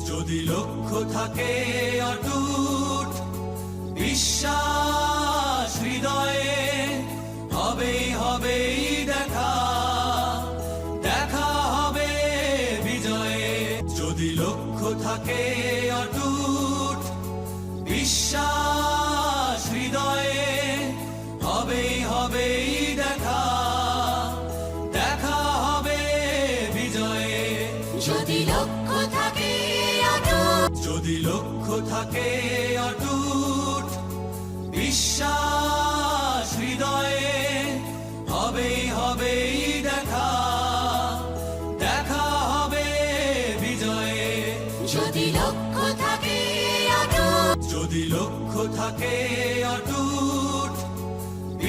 যদি লক্ষ্য থাকে অটুট বিশ্বাস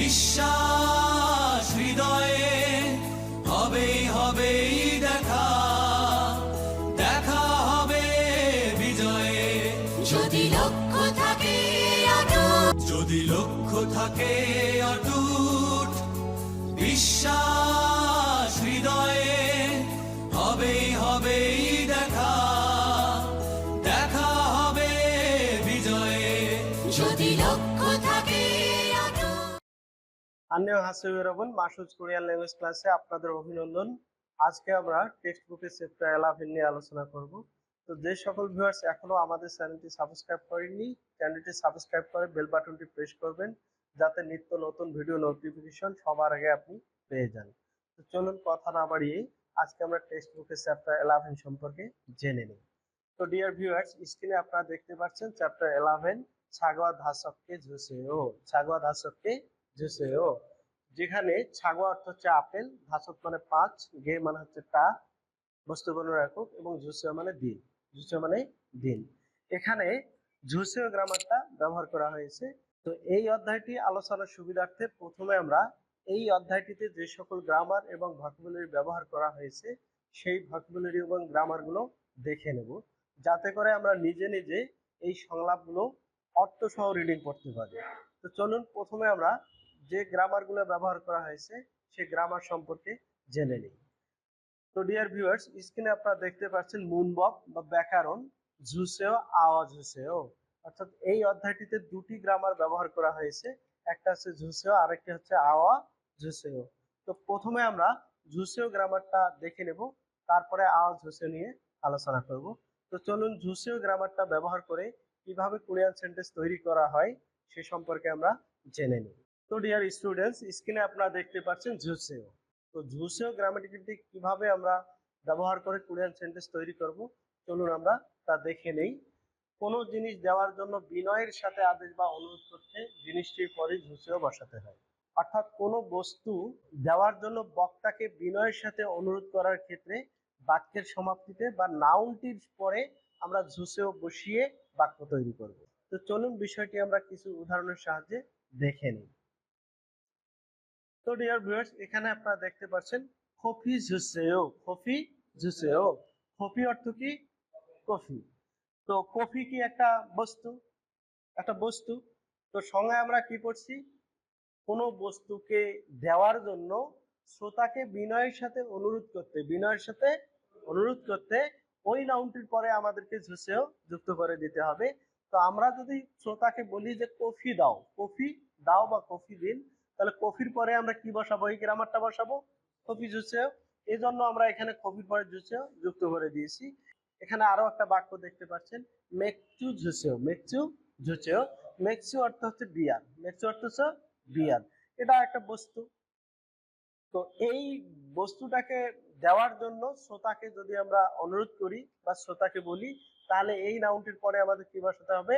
বিশ্বাস আন্নিও হাসিব রবন, মাসুজ কোরিয়ান ল্যাঙ্গুয়েজ ক্লাসে আপনাদের অভিনন্দন। আজকে আমরা টেক্সট বুকের চ্যাপ্টার এলাভেন নিয়ে আলোচনা করব। তো যে সকল ভিউয়ার্স এখনও আমাদের চ্যানেলটি সাবস্ক্রাইব করেননি, চ্যানেলটি সাবস্ক্রাইব করে বেল বাটনটি প্রেস করবেন, যাতে নিত্য নতুন ভিডিও নোটিফিকেশন সবার আগে আপনি পেয়ে যান। তো চলুন কথা না বাড়িয়ে আজকে আমরা টেক্সট বুকের চ্যাপ্টার এলাভেন সম্পর্কে জেনে নিই। তো ডিয়ার ভিউয়ার্স স্ক্রিনে আপনারা দেখতে পাচ্ছেন চ্যাপ্টার এলাভেন ছাগোয়া ধাসককে ঝুসেও ছাগোয়া ধাসককে ঝুসেও যেখানে ছাগোয়া অর্থ হচ্ছে আপেল ধাসক মানে পাঁচ গে মানে হচ্ছে টা, বস্তু গণনার একক, এবং ঝুসেও মানে দিন। ঝুসেও মানে দিন। এখানে ঝুসেও গ্রামারটা ব্যবহার করা হয়েছে। তো এই অধ্যায়টি আলোচনার সুবিধার্থে প্রথমে আমরা এই অধ্যায়টিতে যে সকল গ্রামার এবং ভকেবুলারি ব্যবহার করা হয়েছে, সেই ভকেবুলারি এবং গ্রামারগুলো দেখে নেব। যাতে করে আমরা নিজে নিজে এই সংলাপগুলো অর্থ সহ রিডিং করতে পারি। তো চলুন প্রথমে আমরা যে গ্রামারগুলো ব্যবহার করা হয়েছে, সে গ্রামার সম্পর্কে জেনে নিই। তো ডিয়ার ভিউয়ার্স স্ক্রিনে আপনারা দেখতে পাচ্ছেন মুনবক বা ব্যাকরণ, ঝুসেও, আওয়াজ ঝুসেও। অর্থাৎ এই অধ্যায়টিতে দুটি গ্রামার ব্যবহার করা হয়েছে, একটা হচ্ছে ঝুসেও, আরেকটি হচ্ছে আওয়া ঝুসেও। তো প্রথমে আমরা ঝুসেও গ্রামারটা দেখে নেব, তারপরে আওয়াজ ঝুসেও নিয়ে আলোচনা করব। তো চলুন ঝুসেও গ্রামারটা ব্যবহার করে কীভাবে কোরিয়ান সেন্টেন্স তৈরি করা হয়, সে সম্পর্কে আমরা জেনে নিই। তো ডিয়ার স্টুডেন্টস স্ক্রিনে আপনারা দেখতে পাচ্ছেন ঝুসেও তো ঝুসেও গ্রামাটিক্যালটি কীভাবে আমরা ব্যবহার করে কোরিয়ান সেন্টেন্স তৈরি করব? চলুন আমরা তা দেখে নেই। কোনো জিনিস দেওয়ার জন্য বিনয়ের সাথে আদেশ বা অনুরোধ করতে জিনিসটির পরে ঝুসেও বসাতে হয়। অর্থাৎ কোনো বস্তু দেওয়ার জন্য বক্তাকে বিনয়ের সাথে অনুরোধ করার ক্ষেত্রে বাক্যের সমাপ্তিতে বা নাউনটির পরে আমরা ঝুসেও বসিয়ে বাক্য তৈরি করব। তো চলুন বিষয়টি আমরা কিছু উদাহরণের সাহায্যে দেখে নিই। তো ডিয়ার ভিউয়ার্স এখানে আপনারা দেখতে পাচ্ছেন কফি জুসেও কফি জুসেও কফি অর্থ কি? কফি। তো কফি কি একটা বস্তু? একটা বস্তু। তো সঙ্গে আমরা কি করছি? কোনো বস্তুকে দেওয়ার জন্য শ্রোতাকে বিনয়ের সাথে অনুরোধ করতে, বিনয়ের সাথে অনুরোধ করতে ওই নাউনটির পরে আমাদেরকে ঝুসেও যুক্ত করে দিতে হবে। তো আমরা যদি শ্রোতাকে বলি যে কফি দাও কফি দাও বা কফি দিন তাহলে কফির পরে আমরা কি বসাবো? এই গ্রামারটা বসাবো। কফি জুসেও। এই জন্য আমরা এখানে কফির পরে জুসেও যুক্ত করে দিয়েছি। এখানে আরও একটা বাক্য দেখতে পাচ্ছেন। মেকচু ঝুসেও মেকচু ঝুসেও মেকচু অর্থ হচ্ছে বিয়ার। মেকচু অর্থ হচ্ছে বিয়ার। এটা একটা বস্তু। তো এই বস্তুটাকে দেওয়ার জন্য শ্রোতাকে যদি আমরা অনুরোধ করি বা শ্রোতাকে বলি, তাহলে এই নাউনটির পরে আমাদের কি বসাতে হবে?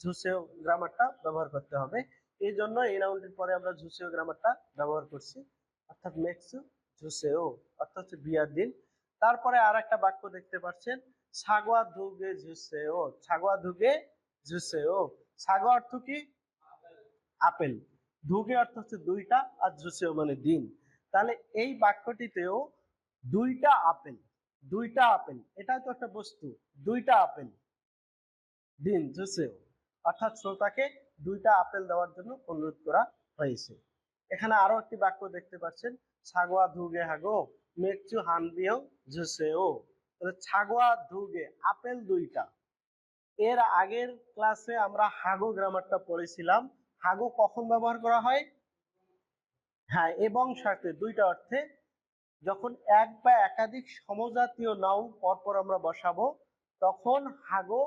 ঝুসেও গ্রামারটা ব্যবহার করতে হবে। এই জন্য এই নাউনটির পরে আমরা ঝুসেও গ্রামারটা ব্যবহার করছি। অর্থাৎ মেক্সু ঝুসেও অর্থাৎ হচ্ছে বিয়ার দিন। তারপরে আর একটা বাক্য দেখতে পাচ্ছেন, ছাগোয়া ধুগে ঝুসেও ছাগোয়া ধুগে ঝুসেও ছাগোয়া অর্থ কি? আপেল। ধুগে অর্থ হচ্ছে দুইটা আর ঝুসেও মানে দিন। তাহলে এই বাক্যটিতেও দুইটা আপেল দুইটা আপেল এটা তো একটা বস্তু, দুইটা আপেল, দিন, জুসেও। অর্থাৎ শ্রোতাকে দুইটা আপেল দেওয়ার জন্য অনুরোধ করা হয়েছে। এখানে আরও একটি বাক্য দেখতে পাচ্ছেন, ছাগোয়া ধুগে হাগো মেকচু জুসেও তো তাহলে ছাগোয়া ধুগে, আপেল দুইটা। এর আগের ক্লাসে আমরা হাগো গ্রামারটা পড়েছিলাম। হাগো কখন ব্যবহার করা হয়? হ্যাঁ এবং সাথে দুইটা অর্থে, যখন এক বা একাধিক সমজাতীয় নাউন পরপর আমরা বসাবো, তখন হাগো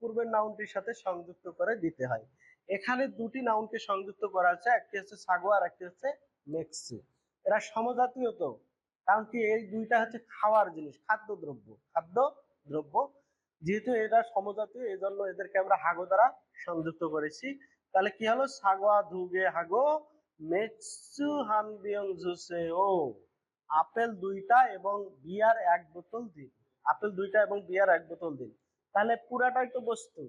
পূর্বের নাউনটির সাথে সংযুক্ত করে দিতে হয়। এখানে দুটি নাউনকে সংযুক্ত করা হচ্ছে একটি হচ্ছে সাগো আর একটি হচ্ছে মেক্সি। এরা সমজাতীয় তো, কারণ কি এই দুইটা হচ্ছে খাওয়ার জিনিস খাদ্য দ্রব্য খাদ্য দ্রব্য যেহেতু এরা সমজাতীয় এই জন্য এদেরকে আমরা হাগো দ্বারা সংযুক্ত করেছি। তাহলে কি হলো? সাগোয়া, ধুগে, হাগো, মেক্সু জুসে ও। আপেল দুইটা এবং বিয়ার এক বোতল দিন। আপেল দুইটা এবং বিয়ার এক বোতল দিন। তাহলে পুরাটাই তো বস্তু।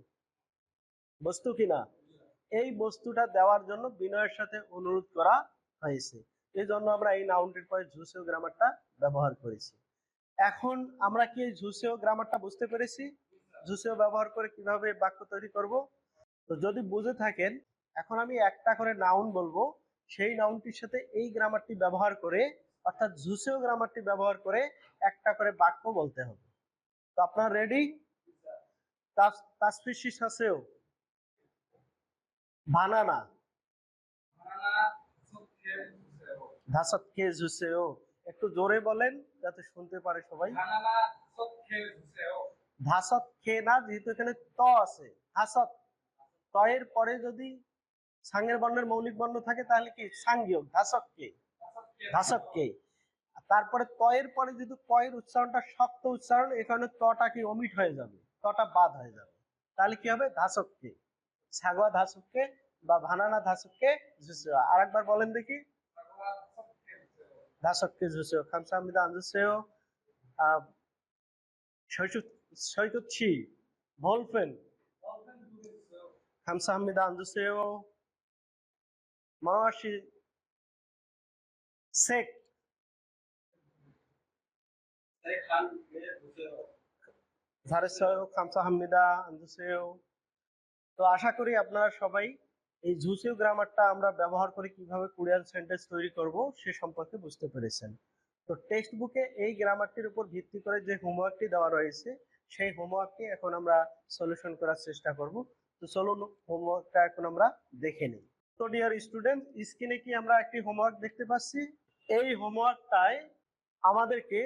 বস্তু কিনা এই বস্তুটা দেওয়ার জন্য বিনয়ের সাথে অনুরোধ করা হয়েছে। এই জন্য আমরা এই নাউনটির পরে ঝুসেও গ্রামারটা ব্যবহার করেছি। এখন আমরা কি ঝুসেও গ্রামারটা বুঝতে পেরেছি? ঝুসেও ব্যবহার করে কীভাবে বাক্য তৈরি করব? তো যদি বুঝে থাকেন, এখন আমি একটা করে নাউন বলব। সেই নাউনটির সাথে এই গ্রামারটি ব্যবহার করে, অর্থাৎ ঝুসেও গ্রামারটি ব্যবহার করে একটা করে বাক্য বলতে হবে। তো আপনার রেডি সাসেও বানানা। একটু জোরে বলেন, যাতে শুনতে পারে সবাই। না, যেহেতু এখানে ত আছে। ধাসত ত এর পরে যদি সাঙ্গের বর্ণের মৌলিক বর্ণ থাকে, তাহলে কি? সাংগিয়ক ধাসক কে ধাসক কে তারপরে ত এর পরে যদি কয়ের উচ্চারণটা শক্ত উচ্চারণ, এখানে তটা কি অমিট হয়ে যাবে? কটা বাদ হয়ে যাবে। তাহলে কি হবে? ধাসককে সাগোয়া ধাসককে বা ভানানা ধাসককে ঝুসে আর একবার বলেন দেখি। ধাসককে ঝুসে খামসামিদা আঞ্জুসেও সৈকুচ্ছি ভোলফেন খামসাহমিদা আঞ্জুসেও মাওয়াশি সেক খান তো আশা করি আপনারা সবাই এই জুসেও গ্রামারটা আমরা ব্যবহার করে কীভাবে কুরিয়ার সেন্টেন্স তৈরি করব সে সম্পর্কে বুঝতে পেরেছেন। তো টেক্সট বুকে এই গ্রামারটির উপর ভিত্তি করে যে হোমওয়ার্কটি দেওয়া রয়েছে, সেই হোমওয়ার্কটি এখন আমরা সলিউশন করার চেষ্টা করব। তো চলুন হোমওয়ার্কটা এখন আমরা দেখে নিই। তো ডিয়ার স্টুডেন্ট, স্ক্রিনে কি আমরা একটি হোমওয়ার্ক দেখতে পাচ্ছি? এই হোমওয়ার্কটায় আমাদেরকে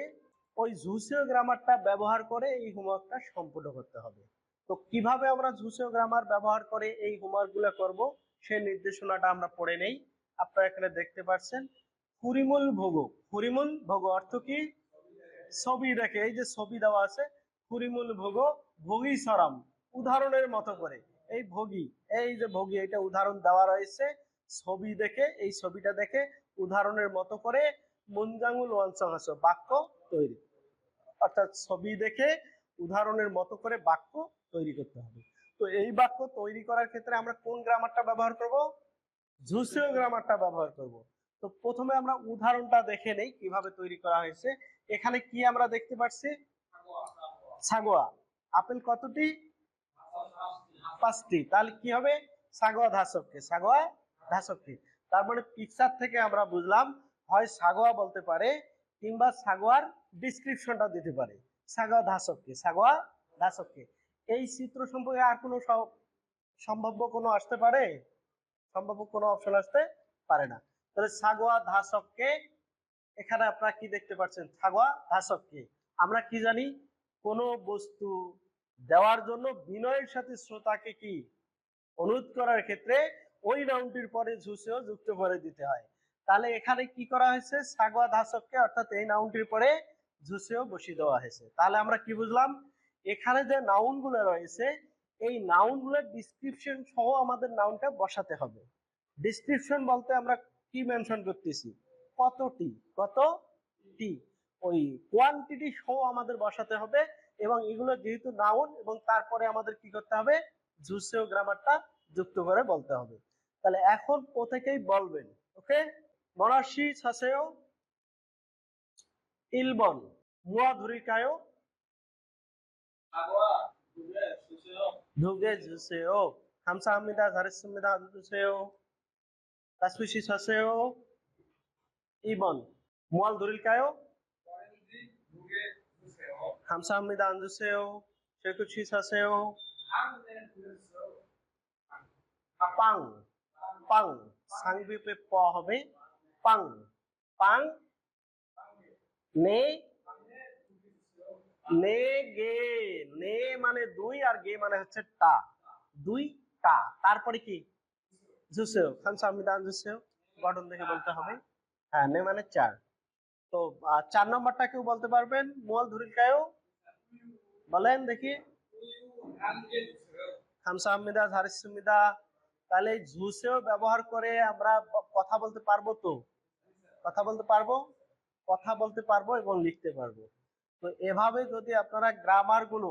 ওই ঝুসিও গ্রামারটা ব্যবহার করে এই হোমওয়ার্কটা সম্পূর্ণ করতে হবে। তো কীভাবে আমরা ঝুসিও গ্রামার ব্যবহার করে এই হোমওয়ার্কগুলো করব, সেই নির্দেশনাটা আমরা পড়ে নেই। আপনারা এখানে দেখতে পাচ্ছেন ফুরিমুল ভোগ। ফুরিমুল ভোগ অর্থ কি? ছবি দেখে, এই যে ছবি দেওয়া আছে ফুরিমুল ভোগ, ভোগী সরাম, উদাহরণের মতো করে। এই ভোগী, এই যে ভোগী, এটা উদাহরণ দেওয়া রয়েছে। ছবি দেখে, এই ছবিটা দেখে উদাহরণের মতো করে মুনজাঙ্গুল ওয়ানসংহাস, বাক্য তৈরি। অর্থাৎ ছবি দেখে উদাহরণের মতো করে বাক্য তৈরি করতে হবে। তো এই বাক্য তৈরি করার ক্ষেত্রে আমরা কোন গ্রামারটা ব্যবহার করব? ঝুসেও গ্রামারটা ব্যবহার করব। তো প্রথমে আমরা উদাহরণটা দেখে নেই কীভাবে তৈরি করা হয়েছে। এখানে কি আমরা দেখতে পাচ্ছি? ছাগোয়া। আপেল কতটি? পাঁচটি। তাহলে কি হবে? সাগোয়া ধাসককে সাগোয়া ধাসককে তার মানে পিকচার থেকে আমরা বুঝলাম, হয় সাগোয়া বলতে পারে কিংবা সাগোয়ার ডিসক্রিপশনটা দিতে পারে। সাগোয়া ধাসককে সাগোয়া ধাসককে এই চিত্র সম্পর্কে আর কোনো সম্ভাব্য কোনো আসতে পারে? সম্ভাব্য কোনো অপশন আসতে পারে না। তাহলে সাগোয়া ধাসককে এখানে আপনারা কি দেখতে পাচ্ছেন? সাগোয়া ধাসককে আমরা কি জানি? কোনো বস্তু দেওয়ার জন্য বিনয়ের সাথে শ্রোতাকে কি অনুরোধ করার ক্ষেত্রে ওই নাউনটির পরে ঝুঁসেও যুক্ত করে দিতে হয়। তাহলে এখানে কি করা হয়েছে? সাগোয়া ধাসককে অর্থাৎ এই নাউনটির পরে ঝুসেও বসিয়ে দেওয়া হয়েছে। তাহলে আমরা কি বুঝলাম? এখানে যে নাউনগুলো রয়েছে, এই নাউনগুলোর ডিসক্রিপশন সহ আমাদের নাউনটা বসাতে হবে। ডিসক্রিপশন বলতে আমরা কি মেনশন করতেছি? কতটি? কত টি ওই কোয়ান্টিটি সহ আমাদের বসাতে হবে এবং এগুলো যেহেতু নাউন এবং তারপরে আমাদের কি করতে হবে? জুসেও গ্রামারটা যুক্ত করে বলতে হবে। তাহলে এখন প্রত্যেকেই বলবেন ওকে 뭐라시 사세요? 1번 무아 누릴까요? 사과 두개 주세요. 두개 주세요. 감사합니다. 잘했습니다. 앉으세요. 다수시 사세요. 2번 무알 누릴까요? 두개 주세요. 감사합니다. 앉으세요. 제크취 사세요. 빵, 빵, 상비페 뻐 হবে পাং পাং নে নে গে, নে মানে দুই আর গে মানে হচ্ছে টা, দুই টা। তারপরে কি? জুসেও খামসামিদা জুসেও গঠন দেখে বলতে হবে। হ্যাঁ নে মানে চার। তো চার নম্বরটা কেউ বলতে পারবেন? মোয়াল ধুরিকায়ও বলেন দেখি। খামসামিদা ঝারিসমিদা তাহলে ঝুসেও ব্যবহার করে আমরা কথা বলতে পারব তো? কথা বলতে পারব? কথা বলতে পারব এবং লিখতে পারব। তো এভাবে যদি আপনারা গ্রামারগুলো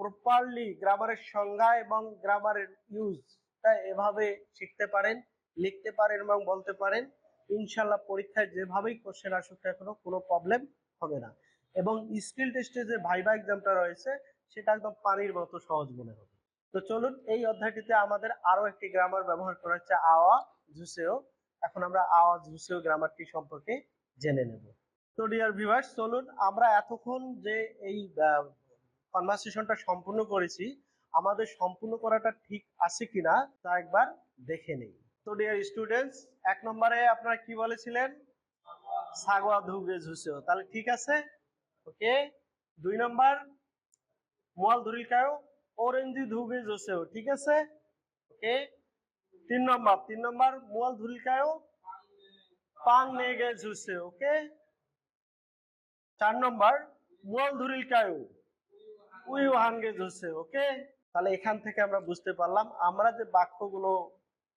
প্রপারলি গ্রামারের সংজ্ঞা এবং গ্রামারের ইউজটা এভাবে শিখতে পারেন, লিখতে পারেন এবং বলতে পারেন ইনশাল্লাহ পরীক্ষায় যেভাবেই কোশ্চেন আসুক না কেন কোনো প্রবলেম হবে না। এবং স্কিল টেস্টে যে ভাইবা এক্সামটা রয়েছে, সেটা একদম পানির মতো সহজ মনে হবে। তো চলুন এই অধ্যায়টিতে আমাদের আরও একটি গ্রামার ব্যবহার করা হচ্ছে, আওয়া, জুসেও। এখন আমরা আওয়া, জুসেও গ্রামারটি সম্পর্কে জেনে নেব। তো ডিয়ার ভিউয়ার্স চলুন আমরা এতক্ষণ যে এই কনভারসেশনটা সম্পূর্ণ করেছি, আমাদের সম্পূর্ণ করাটা ঠিক আছে কিনা তা একবার দেখে নেই। তো ডিয়ার স্টুডেন্টস এক নম্বরে আপনারা কি বলেছিলেন? সাগোয়া ধুগে ঝুসেও তাহলে ঠিক আছে? ওকে দুই নম্বর, মোয়াল ধরিলকায়ও অরেঞ্জি ধুগে জোসেও, ঠিক আছে? ওকে তিন নম্বর তিন নম্বর মোয়াল ধুরিলকায়ও পাং নেগে জুসে ওকে চার নম্বর মোয়াল ধুরিলকায়ও উই হানগে জুসে ওকে তাহলে এখান থেকে আমরা বুঝতে পারলাম, আমরা যে বাক্যগুলো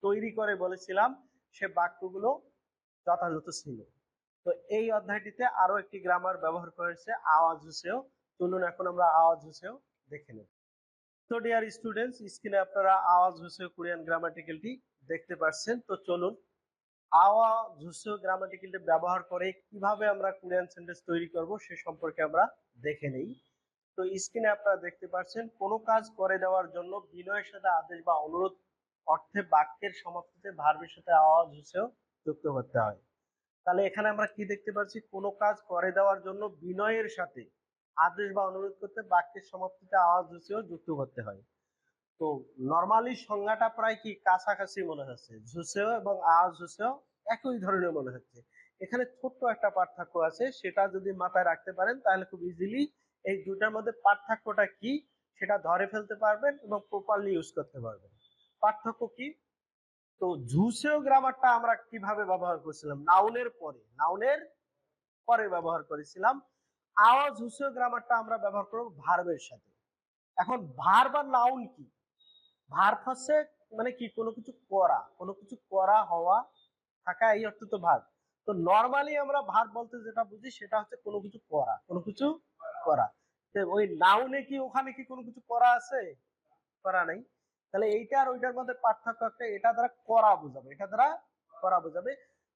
তৈরি করে বলেছিলাম, সে বাক্যগুলো যথাযথ ছিল। তো এই অধ্যায়টিতে আরও একটি গ্রামার ব্যবহার করেছে, আওয়াজ হুসেও চলুন এখন আমরা আওয়াজ হুসেও দেখে নেব তো ডিয়ার স্টুডেন্টস স্ক্রিনে আপনারা আওয়াজ হুসেও কোরিয়ান গ্রামাটিক্যালটি দেখতে পাচ্ছেন। তো চলুন, আওয়াজ হুসেও গ্রামাটিক্যালটি ব্যবহার করে কীভাবে আমরা কোরিয়ান সেন্টেন্স তৈরি করব সে সম্পর্কে আমরা দেখে নেই। তো স্ক্রিনে আপনারা দেখতে পাচ্ছেন, কোনো কাজ করে দেওয়ার জন্য বিনয়ের সাথে আদেশ বা অনুরোধ, অর্থে বাক্যের সমাপ্তিতে ভার্বের সাথে আওয়াজ হুসেও যুক্ত করতে হয়। তাহলে এখানে আমরা কি দেখতে পাচ্ছি? কোনো কাজ করে দেওয়ার জন্য বিনয়ের সাথে আদেশ বা অনুরোধ করতে বাক্যের সমাপ্তিতে আওয়াজ হুসেও যুক্ত করতে হয়। তো নর্মালি সংজ্ঞাটা প্রায় কি কাছাকাছি মনে হচ্ছে। ঝুসেও এবং আওয়াজ হুসেও একই ধরনের মনে হচ্ছে। এখানে ছোট্ট একটা পার্থক্য আছে, সেটা যদি মাথায় রাখতে পারেন তাহলে খুব ইজিলি এই দুটার মধ্যে পার্থক্যটা কি সেটা ধরে ফেলতে পারবেন এবং প্রপারলি ইউজ করতে পারবেন। পার্থক্য কি? তো ঝুসেও গ্রামারটা আমরা কীভাবে ব্যবহার করেছিলাম? নাউনের পরে নাউনের পরে ব্যবহার করেছিলাম। আওয়াজ হুসেও গ্রামারটা আমরা ব্যবহার করব ভার্বের সাথে। এখন ভার্ব আর নাউন কি? ভার্ব হচ্ছে মানে কি? কোনো কিছু করা। কোনো কিছু করা, হওয়া, থাকা, এই অর্থ তো ভার্ব তো নর্মালি আমরা ভার্ব বলতে যেটা বুঝি সেটা হচ্ছে কোনো কিছু করা, কোনো কিছু করা। ওই নাউনে কি, ওখানে কি কোনো কিছু করা আছে? করা নেই। তাহলে এইটা আর ওইটার মধ্যে পার্থক্য একটা, এটা দ্বারা করা বোঝাবে, এটা দ্বারা করা বোঝাবে।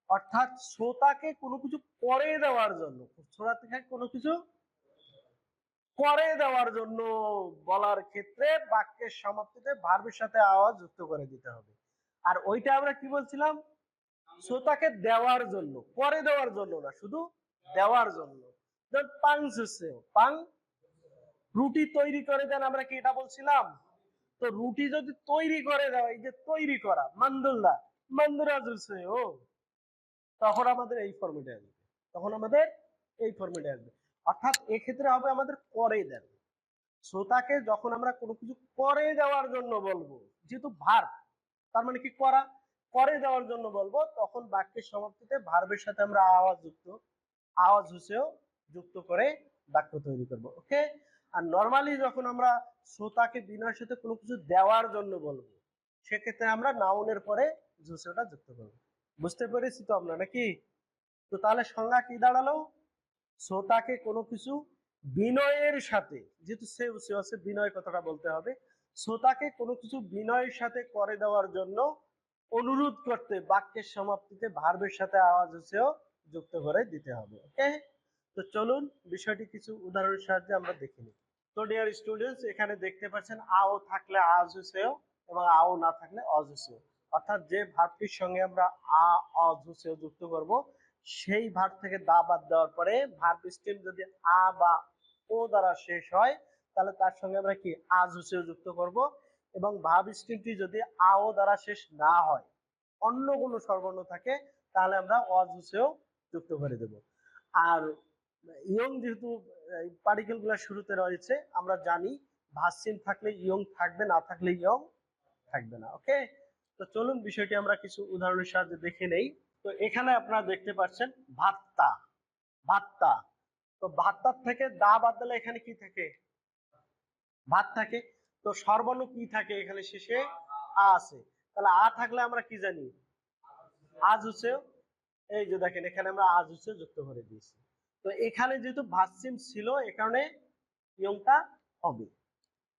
অর্থাৎ শ্রোতাকে কোনো কিছু করে দেওয়ার জন্য শ্রোতাকে কোনো কিছু করে দেওয়ার জন্য বলার ক্ষেত্রে বাক্যের সমাপ্তিতে ভার্বের সাথে আওয়াজ যুক্ত করে দিতে হবে। আর ওইটা আমরা কি বলছিলাম? শ্রোতাকে দেওয়ার জন্য, করে দেওয়ার জন্য না, শুধু দেওয়ার জন্য। পাং পাং রুটি তৈরি করে দেন আমরা কি এটা বলছিলাম? তো রুটি যদি তৈরি করে দেওয়া এই যে তৈরি করা মান্দুল্লা মান্দুরা ও তখন আমাদের এই ফর্মেটে আসবে। তখন আমাদের এই ফর্মেটে আসবে। অর্থাৎ এক্ষেত্রে হবে আমাদের করে দেন শ্রোতাকে যখন আমরা কোনো কিছু করে দেওয়ার জন্য বলব, যেহেতু ভার তার মানে কি করা? করে যাওয়ার জন্য বলব, তখন বাক্যের সমাপ্তিতে ভার্বের সাথে আমরা আওয়াজ যুক্ত, আওয়াজ হুসেও যুক্ত করে বাক্য তৈরি করব ওকে আর নর্মালি যখন আমরা শ্রোতাকে বিনয়ের সাথে কোনো কিছু দেওয়ার জন্য বলব, সেক্ষেত্রে আমরা নাউনের পরে জুসেওটা যুক্ত করব বুঝতে পেরেছি তো আমরা নাকি তো তাহলে সংজ্ঞা কি দাঁড়াল? শ্রোতাকে কোনো কিছু বিনয়ের সাথে, যেহেতু সে হচ্ছে বিনয় কথাটা বলতে হবে, শ্রোতাকে কোনো কিছু বিনয়ের সাথে করে দেওয়ার জন্য অনুরোধ করতে, বাক্যের সমাপ্তিতে ভার্বের সাথে আওয়াজ হচ্ছেও যুক্ত করে দিতে হবে ওকে তো চলুন বিষয়টি কিছু উদাহরণের সাহায্যে আমরা দেখে নিই। তো ডিয়ার স্টুডেন্টস এখানে দেখতে পাচ্ছেন, আও থাকলে আজ হচ্ছেও এবং আও না থাকলে অজ হচ্ছেও। অর্থাৎ যে ভার্বটির সঙ্গে আমরা আ অজ হচ্ছেও যুক্ত করব, সেই ভার্ব থেকে দা বাদ দেওয়ার পরে ভার্ব স্টেম যদি আ বা ও দ্বারা শেষ হয়, তাহলে তার সঙ্গে আমরা কি আজ হুসেও যুক্ত করব এবং ভাব স্ট্রিংটি যদি আ, ও দ্বারা শেষ না হয়, অন্য কোনো স্বরবর্ণ থাকে, তাহলে আমরা অজ হুসেও যুক্ত করে দেব। আর ইয়ং যেহেতু পার্টিকেলগুলা শুরুতে রয়েছে, আমরা জানি ভাসিম থাকলে ইয়ং থাকবে, না থাকলে ইয়ং থাকবে না ওকে তো চলুন বিষয়টি আমরা কিছু উদাহরণের সাহায্যে দেখে নেই। তো এখানে আপনারা দেখতে পাচ্ছেন ভাত্তা। ভাত্তা। তো ভাত্তার থেকে দা বাদ দিলে এখানে কি থাকে? ভাত থাকে। তো সর্বর্ণ কি থাকে এখানে শেষে? আ আছে। তাহলে আ থাকলে আমরা কি জানি? আজ হচ্ছে, এই যে দেখেন, এখানে আমরা আজ হচ্ছে যুক্ত করে দিয়েছি। তো এখানে যেহেতু ভাসিম ছিল, এ কারণে ইয়ংটা হবে।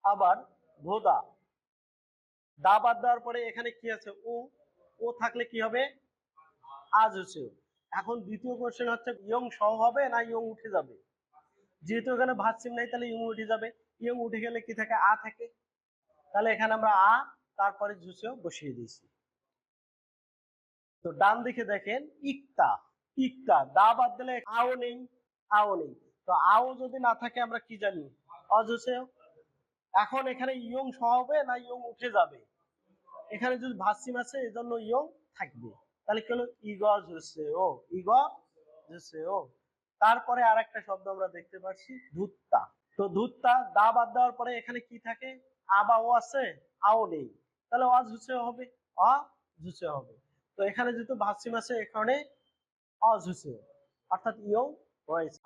আবার ভোদা। দা বাদ দেওয়ার পরে এখানে কি আছে? ও ও থাকলে কি হবে? আজ হচ্ছে এখন দ্বিতীয় কোশ্চেন হচ্ছে, ইয়ং সহ হবে না ইয়ং উঠে যাবে? যেহেতু এখানে ভাতসিম নাই, তাহলে ইয়ং উঠে যাবে। ইয়ং উঠে গেলে কি থাকে? আ থাকে। তাহলে এখানে আমরা আ, তারপরে ঝুঁচেও বসিয়ে দিয়েছি। তো ডান দিকে দেখেন, ইকতা ইকতা। দা বাদ দিলে আও নেই আও নেই। তো আও যদি না থাকে, আমরা কি জানি? অজসেও এখন এখানে ইয়ং সহ হবে না ইয়ং উঠে যাবে? এখানে যদি ভাসিম আছে, এজন্য ইয়ং থাকবে। তাহলে কি হলো? ইগজ হচ্ছে ও, ইগ হচ্ছে ও। তারপরে আর একটা শব্দ আমরা দেখতে পাচ্ছি, ধুত্তা। তো ধুত্তা, দা বাদ দেওয়ার পরে এখানে কি থাকে? আ বা ও আছে, আও নেই। তাহলে অ ঝুছে হবে, অ ঝুছে হবে। তো এখানে যেহেতু ভাসিম আছে, এখানে অ ঝুছে অর্থাৎ ইয়ং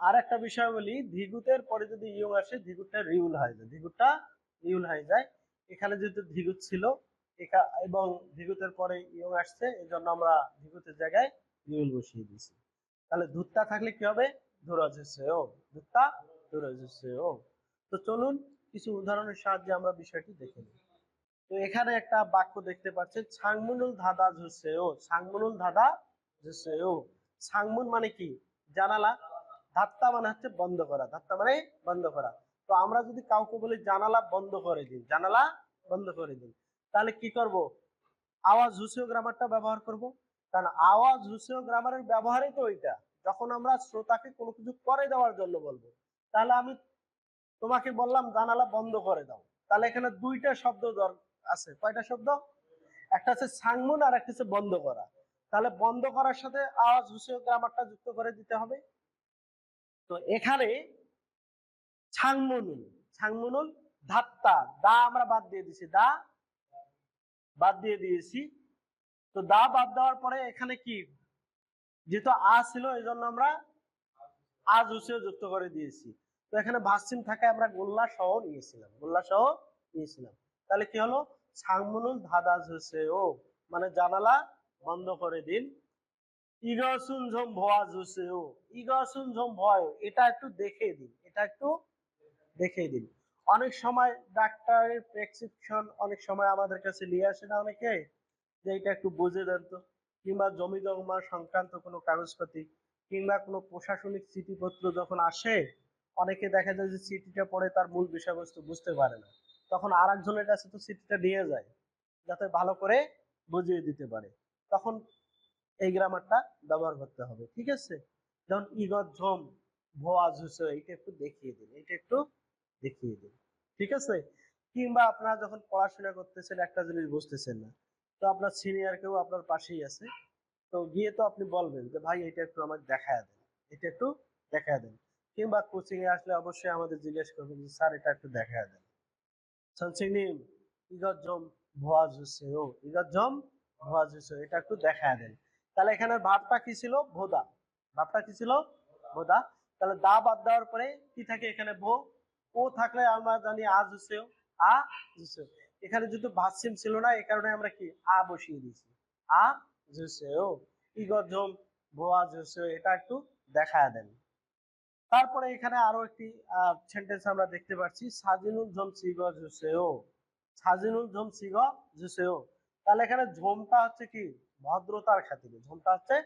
আর একটা বিষয় বলি, ধিগুতের পরে যদি ইয়ং আসে, ধিগুতটা রিউল হয়ে যায় ধিগুতটা রিউল হয়ে যায় এখানে যেহেতু ধিগুত ছিল এবং ধিগুতের পরে ইয়ং আসছে এই জন্য আমরা ধিগুতের জায়গায় রিউল বসিয়ে দিয়েছি। তাহলে ধুত্তা থাকলে কি হবে? তো চলুন কিছু উদাহরণের সাহায্যে আমরা বিষয়টি দেখে নিই। তো এখানে একটা বাক্য দেখতে পাচ্ছেন ছাংমুনুল ধাঁধা ঝুসে ও ছাংমুনুল ধাঁধা ঝুসে ও ছাংমুন মানে কি? জানালা। ধাত্তা মানে হচ্ছে বন্ধ করা। ধাত্তা মানে বন্ধ করা। তো আমরা যদি কাউকে বলি, জানালা বন্ধ করে দিন, জানালা বন্ধ করে দিন, তাহলে কি করব? আওয়াজ হুসিও গ্রামারটা ব্যবহার করব। কারণ আওয়াজ হুসিও গ্রামারের ব্যবহারই তো ওইটা। যখন আমরা শ্রোতাকে কোনো কিছু করে দেওয়ার জন্য বলব, তাহলে আমি তোমাকে বললাম, জানালা বন্ধ করে দাও। তাহলে এখানে দুইটা শব্দ আছে। কয়টা শব্দ? একটা হচ্ছে সাংমুন আর একটা হচ্ছে বন্ধ করা। তাহলে বন্ধ করার সাথে আওয়াজ হুসিও গ্রামারটা যুক্ত করে দিতে হবে। তো এখানে ছাংমুনুল ছাংমুনুল ধাত্তা, দা আমরা বাদ দিয়ে দিছি দা বাদ দিয়ে দিয়েছি। তো দা বাদ দেওয়ার পরে এখানে কি? যেহেতু আ ছিল এই জন্য আমরা আজ হুসেও যুক্ত করে দিয়েছি। তো এখানে ভাসিম থাকে, আমরা গোল্লা সহ নিয়েছিলাম, গোল্লা সহ নিয়েছিলাম। তাহলে কি হলো? ছাংমুনুল ধাদাজ হুসে ও মানে জানালা বন্ধ করে দিন। ইগসুন ঝম ভয় হুসে ও ইগসুন ঝম ভয়, এটা একটু দেখে দিন, এটা একটু দেখে দিন। অনেক সময় ডাক্তারের প্রেসক্রিপশন অনেক সময় আমাদের কাছে নিয়ে আসে না অনেকে, যে এটা একটু বুঝে দেন তো। কিংবা জমি জমা সংক্রান্ত কোনো কাগজপাতি কিংবা কোনো প্রশাসনিক চিঠিপত্র যখন আসে, অনেকে দেখা যায় যে চিঠিটা পড়ে তার মূল বিষয়বস্তু বুঝতে পারে না। তখন আর একজনের কাছে তো চিঠিটা নিয়ে যায়, যাতে ভালো করে বুঝিয়ে দিতে পারে। তখন এই গ্রামারটা ব্যবহার করতে হবে, ঠিক আছে? যেমন ইগত ঝম, ভোয়া ঝুসো এইটা একটু দেখিয়ে দিন এটা একটু দেখিয়ে দিন। ঠিক আছে? কিংবা আপনারা যখন পড়াশোনা করতেছেন, একটা জিনিস বুঝতেছেন না। তো আপনার সিনিয়র কেউ আপনার পাশেই আছে। তো গিয়ে তো আপনি বলবেন যে, ভাই, এটা একটু আমাকে দেখায় দেন। এটা একটু দেখায় দেন। কিংবা কোচিং এ আসলে অবশ্যই আমাদের জিজ্ঞেস করবেন যে, স্যার, এটা একটু দেখায় দেন। সনসিনিম ইগত জম ভুয়া জুসে ও ইগত জম ভুয়া জুসে এটা একটু দেখায় দেন। তাহলে এখানে ভাবটা কি ছিল? ভোদা। ভাবটা কি ছিল? ভোদা। তাহলে দা বাদ দেওয়ার পরে কি থাকে এখানে ভো? ও থাকলে আমরা জানি আ জুসেও আ জুসেও এখানে যেহেতু ভাসিম ছিল না এই কারণে আমরা কি আ বসিয়ে দিয়েছি। আ জুসেও ইগত জম ভুয়া জুসেও এটা একটু দেখায় দেন। তারপরে এখানে আরও একটি সেন্টেন্স আমরা দেখতে পাচ্ছি, সাজিনুল ঝম সিগ জুসেও সাজিনুল ঝম সিগ জুসেও তাহলে এখানে ঝোমটা হচ্ছে কি? ভদ্রতার খাতিরে। ঝোমটা হচ্ছে,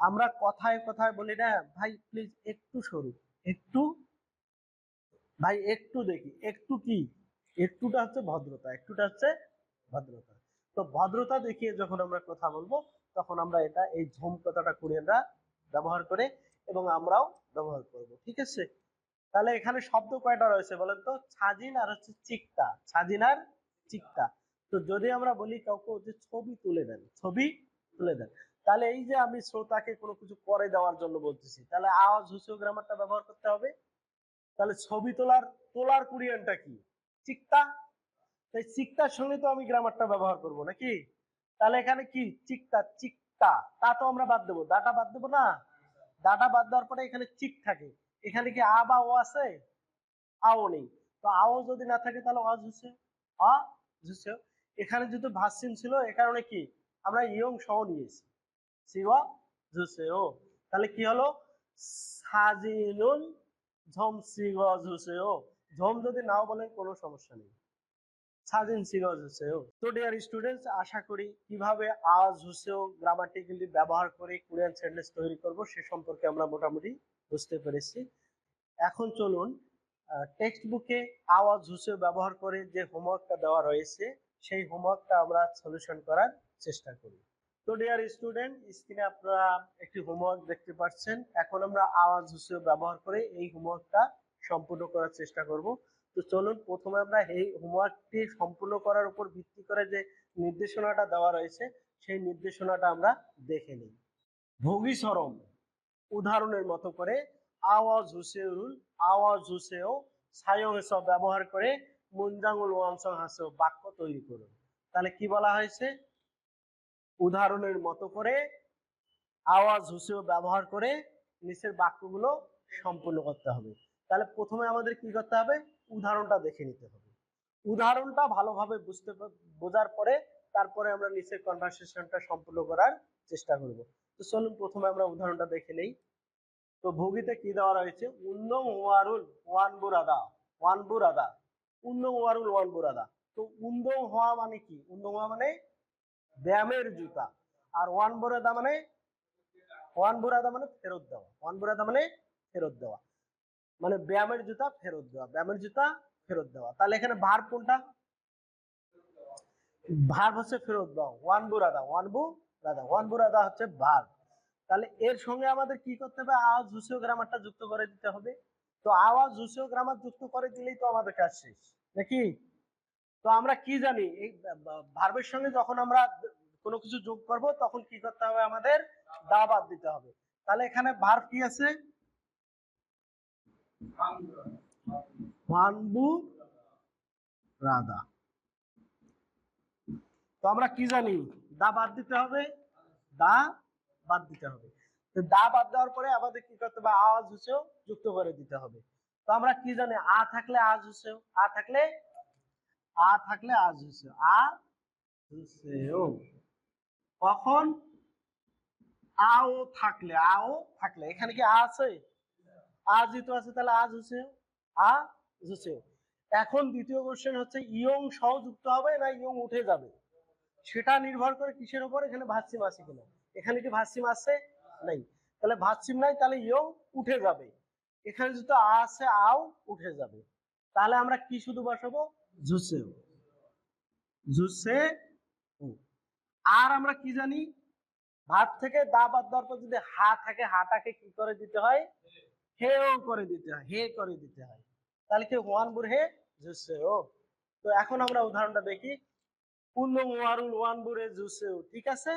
আমরা কথায় কথায় বলি না, ভাই প্লিজ একটু সরু, একটু ভাই, একটু দেখি, একটু কি? একটুটা হচ্ছে ভদ্রতা, একটুটা হচ্ছে ভদ্রতা। তো ভদ্রতা দেখিয়ে যখন আমরা কথা বলব, তখন আমরা এটা, এই ঝোম কথাটা কোরিয়ানরা ব্যবহার করে এবং আমরাও ব্যবহার করব, ঠিক আছে? তাহলে এখানে শব্দ কয়টা রয়েছে বলেন তো? ছাজিন আর হচ্ছে চিকতা ছাজিন আর চিকতা তো যদি আমরা বলি কাউকে যে ছবি তুলে দেন, ছবি তুলে দেন, তাহলে এই যে আমি শ্রোতাকে কোনো কিছু করে দেওয়ার জন্য বলতেছি, তাহলে আওয়াজ হুসিও গ্রামারটা ব্যবহার করতে হবে? তাহলে ছবি তোলার তোলার কোরিয়ানটা কি? চিকতা তাই চিকতার সঙ্গে তো আমি গ্রামারটা ব্যবহার করব নাকি? তাহলে এখানে কি? চিকতা চিকতা তা তো আমরা বাদ দেবো। দাটা বাদ দেবো না? দাটা বাদ দেওয়ার পরে এখানে চিক থাকে। এখানে কি আ বা ও আছে? আও নেই। তো আও যদি না থাকে তাহলে অজ হচ্ছে আ হচ্ছে এখানে যেহেতু ভাসিন ছিল, এ কারণে কি? আমরা ইয়ং সহ নিয়েছি। সিওয়া জুসে ও। তাহলে কি হলো? সাজিনুন ঝম সিওয়া জুসে ও। ঝম যদি নাও বলেন, কোনো সমস্যা নেই। সাজিন সিগজ হুসেও তো ডিয়ার স্টুডেন্টস আশা করি কীভাবে আজ হুসেও গ্রামাটিক্যালি ব্যবহার করে কোরিয়ান সেন্টেন্স তৈরি করব, সে সম্পর্কে আমরা মোটামুটি বুঝতে পেরেছি। এখন চলুন টেক্সট বুকে আওয়াজ হুসেও ব্যবহার করে যে হোমওয়ার্কটা দেওয়া রয়েছে, সেই হোমওয়ার্কটা আমরা সলিউশন করার চেষ্টা করি। তো ডিয়ার স্টুডেন্ট স্ক্রিনে আপনারা একটি হোমওয়ার্ক দেখতে পাচ্ছেন। এখন আমরা আওয়াজ হুসেও ব্যবহার করে এই হোমওয়ার্কটা সম্পূর্ণ করার চেষ্টা করব। তো চলুন, প্রথমে আমরা এই হোমওয়ার্কটি সম্পূর্ণ করার উপর ভিত্তি করে যে নির্দেশনাটা দেওয়া রয়েছে, সেই নির্দেশনাটা আমরা দেখে নিই। ভোগী সরম, উদাহরণের মতো করে আওয়াজ হুসেউল, আওয়াজ হুসেও সায়ং এসব ব্যবহার করে মুঞ্জাঙ্গুল ওয়াংসং হাসেও বাক্য তৈরি করুন। তাহলে কি বলা হয়েছে? উদাহরণের মতো করে আওয়াজ হুসেও ব্যবহার করে নিচের বাক্যগুলো সম্পূর্ণ করতে হবে। তাহলে প্রথমে আমাদের কি করতে হবে? উদাহরণটা দেখে নিতে হবে। উদাহরণটা ভালোভাবে বুঝতে বোঝার পরে তারপরে আমরা নিচের কনভারসেশনটা সম্পূর্ণ করার চেষ্টা করব। তো চলুন প্রথমে আমরা উদাহরণটা দেখে নেই। তো ভোগিতে কি দেওয়া রয়েছে? উন্নং ওয়ারুল ওয়ান বুরাদা ওয়ান বুরাদা। উন্নং ওয়ারুল ওয়ান বুরাদা। তো উন্দং হওয়া মানে কি? উন্দং হওয়া মানে ব্যায়ামের জুতা। আর ওয়ান বুরাদা মানে ওয়ান বুরাদা মানে ফেরত দেওয়া। ওয়ান বুরাদা মানে ফেরত দেওয়া। মানে ব্যায়ামের জুতা ফেরত দেওয়া। ব্যায়ামের জুতা ফেরত দেওয়া। তাহলে এখানে ভার কোনটা? ভার হচ্ছে ফেরত দেওয়া। ওয়ান বু রাদা ওয়ান বু রাদা ওয়ান বু রাদা হচ্ছে ভার। তাহলে এর সঙ্গে আমাদের কি করতে হবে? আওয়াজ, হুসিও গ্রামারটা যুক্ত করে দিতে হবে। তো আওয়াজ, হুসিও গ্রামার যুক্ত করে দিলেই তো আমাদের কাজ শেষ। নাকি? তো আমরা কি জানি? এই ভার্বের সঙ্গে যখন আমরা কোনো কিছু যোগ করব, তখন কি করতে হবে? আমাদের দা বাদ দিতে হবে। তাহলে এখানে ভার্ব কি আছে? রাদা তো আমরা কি জানি? দা বাদ দিতে হবে, দা বাদ দিতে হবে। দা বাদ দেওয়ার পরে আমাদের কি করতে হবে? আওয়াজ হুসেও যুক্ত করে দিতে হবে। তো আমরা কি জানি? আ থাকলে আজ হুসেও আ থাকলে আ থাকলে আজ হুসেও আ হুসেও কখন? আও থাকলে আও থাকলে। এখানে কি আ আছে? আজ যেহেতু আছে, তাহলে আজ হচ্ছে আ হচ্ছে এখন দ্বিতীয় কোশ্চেন হচ্ছে, ইয়ং সহ যুক্ত হবে না ইয়ং উঠে যাবে? সেটা নির্ভর করে কিসের উপর? এখানে ভাসিম আছে কিনা? এখানে কি ভাসিম আছে? নাই। তাহলে ভাসিম নাই, তাহলে ইয়ং উঠে যাবে। এখানে যদি আ আছে, আও উঠে যাবে। তাহলে আমরা কি শুধু বসাবো? জুসে জুসে আর আমরা কি জানি? ভাত থেকে দা বাদ দেওয়ার পর যদি হা থাকে, হাটাকে কি করে দিতে হয়? হেও করে দিতে হয়, হে করে দিতে হয়। তাহলে কি ওয়ান বুর হে জুসে ও। তো এখন আমরা উদাহরণটা দেখি। জুসে ঠিক আছে?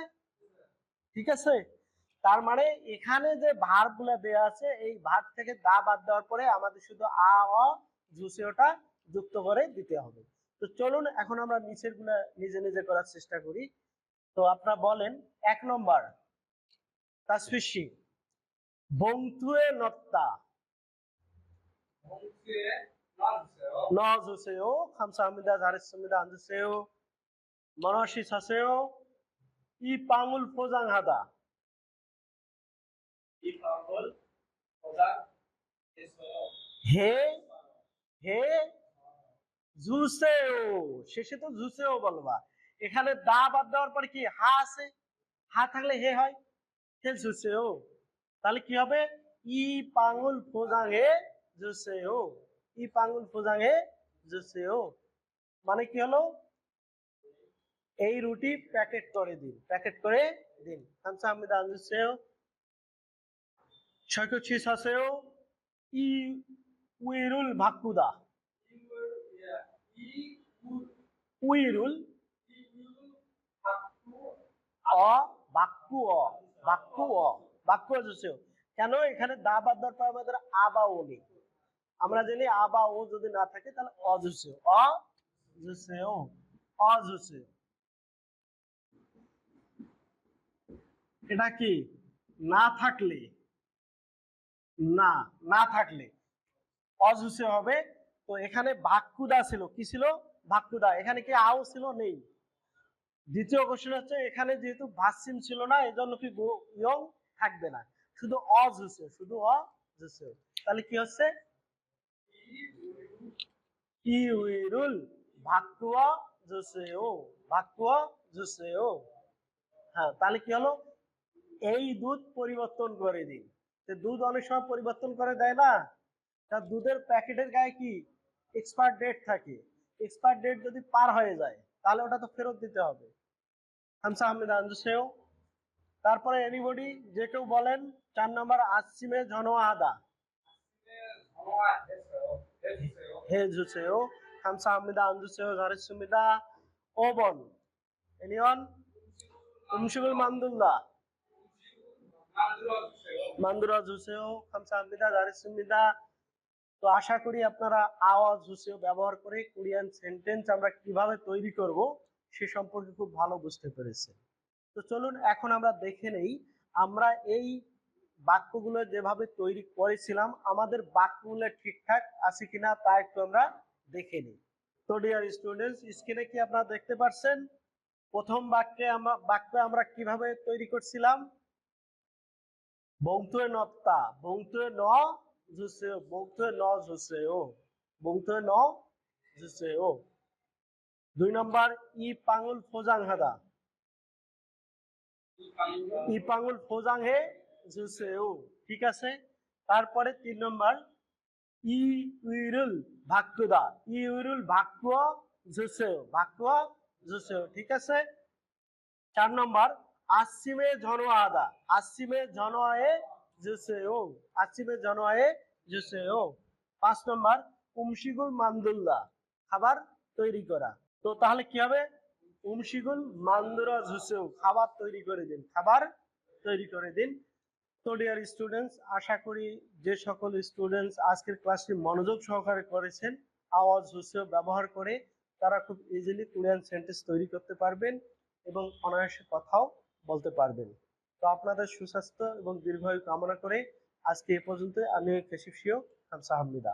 ঠিক আছে? তার মানে এখানে যে ভার্বগুলা দেওয়া আছে, এই ভার্ব থেকে দা বাদ দেওয়ার পরে আমাদের শুধু আ, অ জুসেওটা যুক্ত করে দিতে হবে। তো চলুন এখন আমরা নিচেরগুলা নিজে নিজে করার চেষ্টা করি। তো আপনারা বলেন এক নম্বর তাসফিসি বংথুয়ে নত্তা। হে জুসেও, শেষে তো জুসেও বলবা এখানে দা বাদ দেওয়ার পর কি হা আছে? হা থাকলে হে হয়? হে জুসেও। তাহলে কি হবে? ই পাঙ্গুল ফোজাঙে জুসেও। ই পাঙ্গুল ফোজাঙে জুসেও। মানে কি হলো? এই রুটি প্যাকেট করে দিন, প্যাকেট করে দিন। ছয় আহমেদ আনজুসেও ছয়শো ছিসাসেও ই উইরুল ভাকুদা। উইরুল অ অ অ, বাক্য কেন? এখানে দা বাদ আমাদের আবা আমরা জানি আবা ও যদি না থাকে, তাহলে অজুসেও অ জুসেও অজুসেও এটা কি? না থাকলে। না না থাকলে। অজুসে হবে তো এখানে বাক্যুদা ছিল। কি ছিল? বাক্যুদা। এখানে কি আও ছিল? নেই। দ্বিতীয় কোশ্চেন হচ্ছে, এখানে যেহেতু ভাসিম ছিল না এই জন্য কি ইয়ং থাকবে না। শুধু অজ হচ্ছে শুধু অজ হচ্ছে তাহলে কি হচ্ছে? ইউইরুল ভাকুয়া জুসেও হ্যাঁ তাহলে কি হলো? এই দুধ পরিবর্তন করে দিন। তো দুধ অনেক সময় পরিবর্তন করে দেয় না। তার দুধের প্যাকেটের গায়ে কি এক্সপায়ার ডেট থাকে এক্সপায়ার ডেট যদি পার হয়ে যায়, তাহলে ওটা তো ফেরত দিতে হবে। হামসা আহমেদ আঞ্জুসেও তারপরে এনিবডি যে কেউ বলেন, চার নম্বর আসিমে জনোয়া আদা। হে জুসেও হামসা আহমেদা আঞ্জুসেও ঝারিস সুমিদা ওবন এনিয়ন উমশিগুল মামদুল্লাহ। মান্দুরা জুসেও খামসা আহমেদা ঝারিস সুমিদা তো আশা করি আপনারা আওয়াজ হুসেও ব্যবহার করে কোরিয়ান সেন্টেন্স আমরা কীভাবে তৈরি করব সে সম্পর্কে খুব ভালো বুঝতে পেরেছেন। তো চলুন এখন আমরা দেখে নেই, আমরা এই বাক্যগুলো যেভাবে তৈরি করেছিলাম, আমাদের বাক্যগুলো ঠিকঠাক আছে কিনা তা একটু আমরা দেখে নিই। তো ডিয়ার স্টুডেন্টস স্ক্রিনে কি আপনারা দেখতে পাচ্ছেন প্রথম বাক্যে আমরা বাক্য আমরা কীভাবে তৈরি করছিলাম? বংতুয়ে নত্তা, বংতুয়ে ন জুসেও বংতুয়ে ন জুসেও বংতুয়ে ন জুসেও দুই নম্বর, ই পাঙ্গুল ফোজাং হাদা। ই পাঙ্গুল ফোজাং হে জুসেও ঠিক আছে? তারপরে তিন নম্বর, ই উইরুল ভাক্যদা ই উইরুল ভাক্য জুসেও ভাক্য জুসেও ঠিক আছে? চার নম্বর আসিমে জনোয়াদা আসিমে জনোয়ে পাঁচ নম্বর, উমশিগুল খাবার তৈরি করা। তো তাহলে কি হবে? উমশিগুল মান্দুরা জুসেও খাবার তৈরি করে দিন, খাবার তৈরি করে দিন। তো ডিয়ার স্টুডেন্টস আশা করি যে সকল স্টুডেন্টস আজকের ক্লাসটি মনোযোগ সহকারে করেছেন, আওয়াজ হুসেও ব্যবহার করে তারা খুব ইজিলি কোরিয়ান সেন্টেন্স তৈরি করতে পারবেন এবং অনায়াসে কথাও বলতে পারবেন। তো আপনাদের সুস্বাস্থ্য এবং দীর্ঘায়ু কামনা করে আজকে এ পর্যন্ত আমি কেশিফ শিও হামসা হামিদা